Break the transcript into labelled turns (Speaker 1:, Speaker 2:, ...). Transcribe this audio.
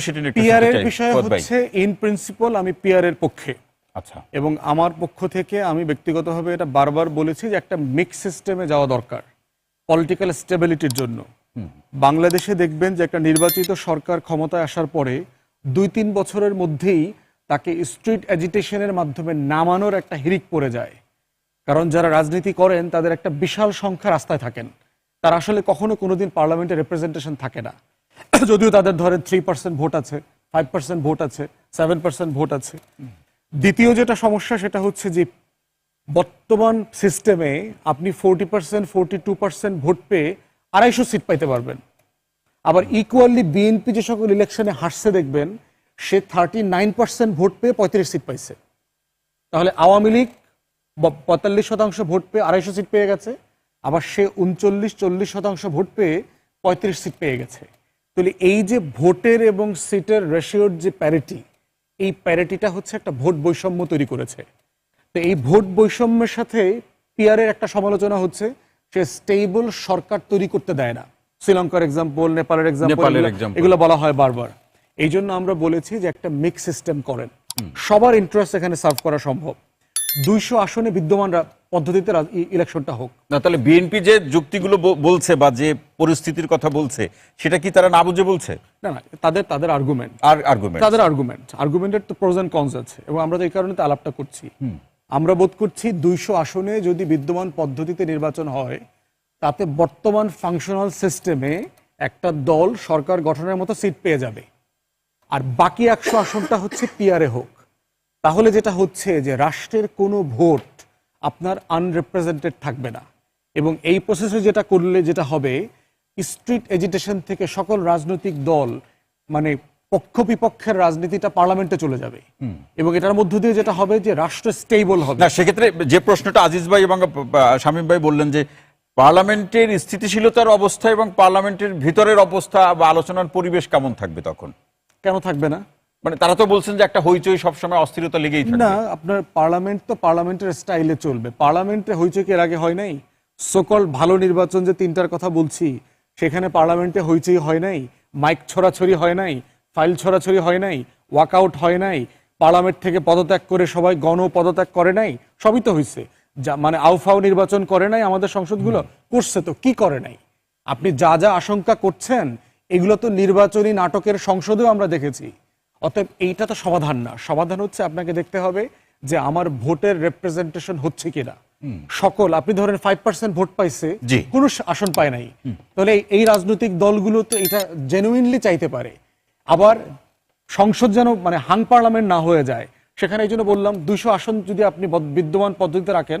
Speaker 1: সেটা নিয়ে
Speaker 2: পিআর এর
Speaker 1: চাই,
Speaker 2: বিষয়
Speaker 1: ফুয়াদ ভাই।
Speaker 2: হচ্ছে ইন প্রিন্সিপাল আমি পিআর এর পক্ষে।
Speaker 1: আচ্ছা।
Speaker 2: এবং আমার পক্ষ থেকে আমি ব্যক্তিগতভাবে এটা বারবার বলেছি যে একটা মিক্স সিস্টেমে যাওয়া দরকার পলিটিক্যাল স্টেবিলিটির জন্য। বাংলাদেশে দেখবেন যে একটা নির্বাচিত সরকার ক্ষমতায় আসার পরে দুই তিন বছরের মধ্যেই তাকে স্ট্রিট অ্যাজিটেশনের মাধ্যমে নামানোর একটা হিরিক পড়ে যায়। কারণ যারা রাজনীতি করেন তাদের একটা বিশাল সংখ্যা রাস্তায় থাকেন। তারা আসলে কখনো কোনোদিন পার্লামেন্টে রিপ্রেজেন্টেশন থাকে না। যদিও তাদের ধরেন থ্রি পার্সেন্ট ভোট আছে ফাইভ পার্সেন্ট ভোট আছে সেভেন পার্সেন্ট ভোট আছে। দ্বিতীয় যেটা সমস্যা সেটা হচ্ছে যে বর্তমান সিস্টেমে আপনি forty percent forty two percent vote পেয়ে আড়াইশো সিট পাইতে পারবেন। আবার ইকুয়ালি বিএনপি যে সকল ইলেকশনে হারছে দেখবেন, সে থার্টি নাইন পার্সেন্ট ভোট পেয়ে পঁয়ত্রিশ সিট পাইছে। তাহলে আওয়ামী লীগ পঁয়তাল্লিশ শতাংশ ভোট পেয়ে আড়াইশো সিট পেয়ে গেছে, আবার সে উনচল্লিশ, চল্লিশ শতাংশ ভোট পেয়ে পঁয়ত্রিশ সিট পেয়ে গেছে। তাহলে এই যে ভোটের এবং সিটের রেশিওর যে প্যারিটি এই প্যারিটিটা হচ্ছে একটা ভোট বৈষম্য তৈরি করেছে। তো এই ভোট বৈষম্যের সাথে পিয়ারের একটা সমালোচনা হচ্ছে সে স্টেবল সরকার তৈরি করতে দেয় না। শ্রীলঙ্কার এক্সাম্পল নেপালের এক্সাম্পল এগুলো বলা হয় বারবার। এই জন্য আমরা বলেছি যে একটা মিক্স সিস্টেম করেন। সবার ইন্টারেস্ট এখানে সার্ভ করা সম্ভব। দুইশো আসনে বিদ্যমান রা- পদ্ধতিতে ইলেকশনটা হোক।
Speaker 1: না তাহলে বিএনপি যে যুক্তিগুলো বলছে বা যে পরিস্থিতির কথা বলছে সেটা কি তারা না বুঝে বলছে?
Speaker 2: না না তাদের তাদের আর্গুমেন্ট
Speaker 1: আর আর্গুমেন্ট
Speaker 2: তাদের আর্গুমেন্ট আর্গুমেন্টের তো প্রোজ অ্যান্ড কনস আছে এবং আমরা তো এই কারণে তো আলাপটা করছি। আমরা বোধ করছি দুইশো আসনে যদি বিদ্যমান পদ্ধতিতে নির্বাচন হয় তাতে বর্তমান ফাংশনাল সিস্টেমে একটা দল সরকার গঠনের মতো সিট পেয়ে যাবে। আর বাকি একশো আসনটা হচ্ছে পিয়ারে হোক। তাহলে যেটা হচ্ছে যে রাষ্ট্রের কোনো ভোট আপনার আনরিপ্রেজেন্টেড থাকবে না। এবং এই প্রসেসে যেটা করলে যেটা হবে স্ট্রিট এজিটেশন থেকে সকল রাজনৈতিক দল মানে পক্ষ বিপক্ষের রাজনীতিটা পার্লামেন্টে চলে যাবে। এবং এটার মধ্য দিয়ে যেটা হবে যে রাষ্ট্র স্টেবল হবে।
Speaker 1: না সেক্ষেত্রে যে প্রশ্নটা আজিজ ভাই এবং শামীম ভাই বললেন যে পার্লামেন্টের স্থিতিশীলতার অবস্থা এবং পার্লামেন্টের ভিতরের অবস্থা বা আলোচনার পরিবেশ কেমন থাকবে তখন?
Speaker 2: কেন থাকবে না?
Speaker 1: মানে তারা তো বলছেন যে একটা হইচই সবসময় অস্থিরতা লেগেই থাকবে।
Speaker 2: না, আপনার পার্লামেন্ট তো পার্লামেন্টের স্টাইলে চলবে। পার্লামেন্টে হইচই এর আগে হয় নাই? সকল ভালো নির্বাচন যে তিনটার কথা বলছি, সেখানে পার্লামেন্টে হইচই হয় নাই, মাইক ছড়াছড়ি হয় নাই, ফাইল ছড়াছড়ি হয় নাই, ওয়াকআউট হয় নাই, পার্লামেন্ট থেকে পদত্যাগ করে সবাই গণ পদত্যাগ করে নাই, সবই তো হয়েছে যা মানে আউফাও নির্বাচন করে নাই আমাদের সংসদগুলো, করছে তো, কি করে নাই? আপনি যা যা আশঙ্কা করছেন, এগুলো তো নির্বাচনী নাটকের সংসদেও আমরা দেখেছি। অতএব এইটা তো সমাধান না। সমাধান হচ্ছে আপনাকে দেখতে হবে যে আমার ভোটের রেপ্রেজেন্টেশন হচ্ছে কিনা। সকল আপনি ধরেন ফাইভ পার্সেন্ট ভোট পাইছে কোনো আসন পায় নাই। তাহলে এই- এই রাজনৈতিক দলগুলো তো এটা জেনুইনলি চাইতে পারে। আবার সংসদ যেন মানে হাং পার্লামেন্ট না হয়ে যায় সেখানে এই জন্য বললাম দুইশো আসন যদি আপনি বিদ্যমান পদ্ধতিতে রাখেন